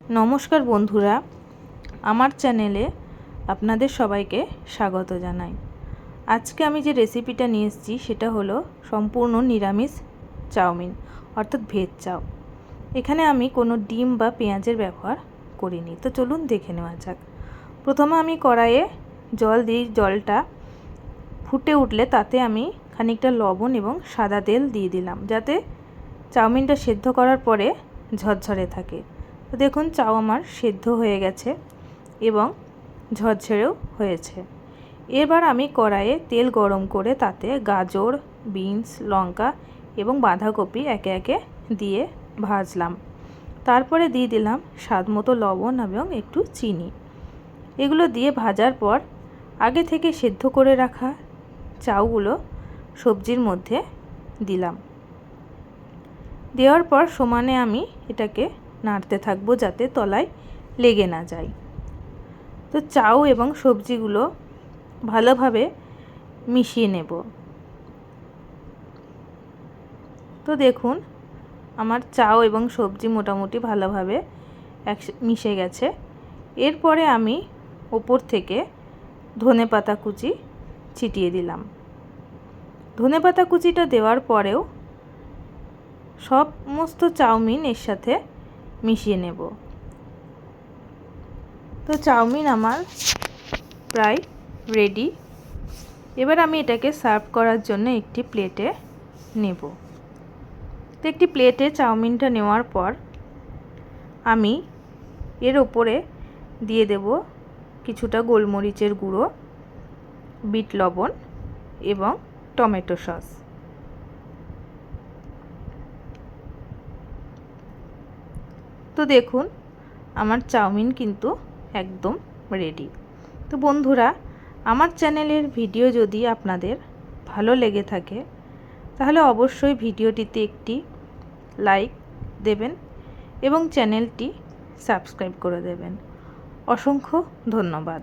নমস্কার বন্ধুরা, আমার চ্যানেলে আপনাদের সবাইকে স্বাগত জানাই। আজকে আমি যে রেসিপিটা নিয়ে এসেছি, সেটা হলো সম্পূর্ণ নিরামিষ চাউমিন, অর্থাৎ ভেজ চাউ। এখানে আমি কোনো ডিম বা পেঁয়াজের ব্যবহার করিনি। তো চলুন দেখে নেওয়া যাক। প্রথমে আমি কড়াইয়ে জল দিই জলটা ফুটে উঠলে তাতে আমি খানিকটা লবণ এবং সাদা তেল দিয়ে দিলাম, যাতে চাউমিনটা সেদ্ধ করার পরে ঝরঝরে থাকে। দেখুন চাউ আমার সেদ্ধ হয়ে গেছে এবং ঝরঝরেও হয়েছে। এবার আমি কড়াইয়ে তেল গরম করে তাতে গাজর, বিনস, লঙ্কা এবং বাঁধাকপি একে একে দিয়ে ভাজলাম। তারপরে দিয়ে দিলাম স্বাদ মতো লবণ এবং একটু চিনি। এগুলো দিয়ে ভাজার পর আগে থেকে সেদ্ধ করে রাখা চাউগুলো সবজির মধ্যে দিলাম। দেওয়ার পর সমানে আমি এটাকে নাড়তে থাকব যাতে তলায় লেগে না যায়। তো চাউ এবং সবজিগুলো ভালোভাবে মিশিয়ে নেব। তো দেখুন, আমার চাউ এবং সবজি মোটামুটি ভালোভাবে এক মিশে গেছে। এরপরে আমি ওপর থেকে ধনে পাতা কুচি ছিটিয়ে দিলাম। ধনে পাতা কুচিটা দেওয়ার পরেও সমস্ত চাউমিন এর সাথে মিশিয়ে নেব। তো চাউমিন আমার প্রায় রেডি এবার আমি এটাকে সার্ভ করার জন্য একটি প্লেটে নেব। তো একটি প্লেটে চাউমিনটা নেওয়ার পর আমি এর ওপরে দিয়ে দেব কিছুটা গোলমরিচের গুঁড়ো, বিট লবণ এবং টমেটো সস। তো দেখুন, আমার চাউমিন কিন্তু একদম রেডি তো বন্ধুরা, আমার চ্যানেলের ভিডিও যদি আপনাদের ভালো লেগে থাকে, তাহলে অবশ্যই ভিডিওটিতে একটি লাইক দেবেন এবং চ্যানেলটি সাবস্ক্রাইব করে দেবেন। অসংখ্য ধন্যবাদ।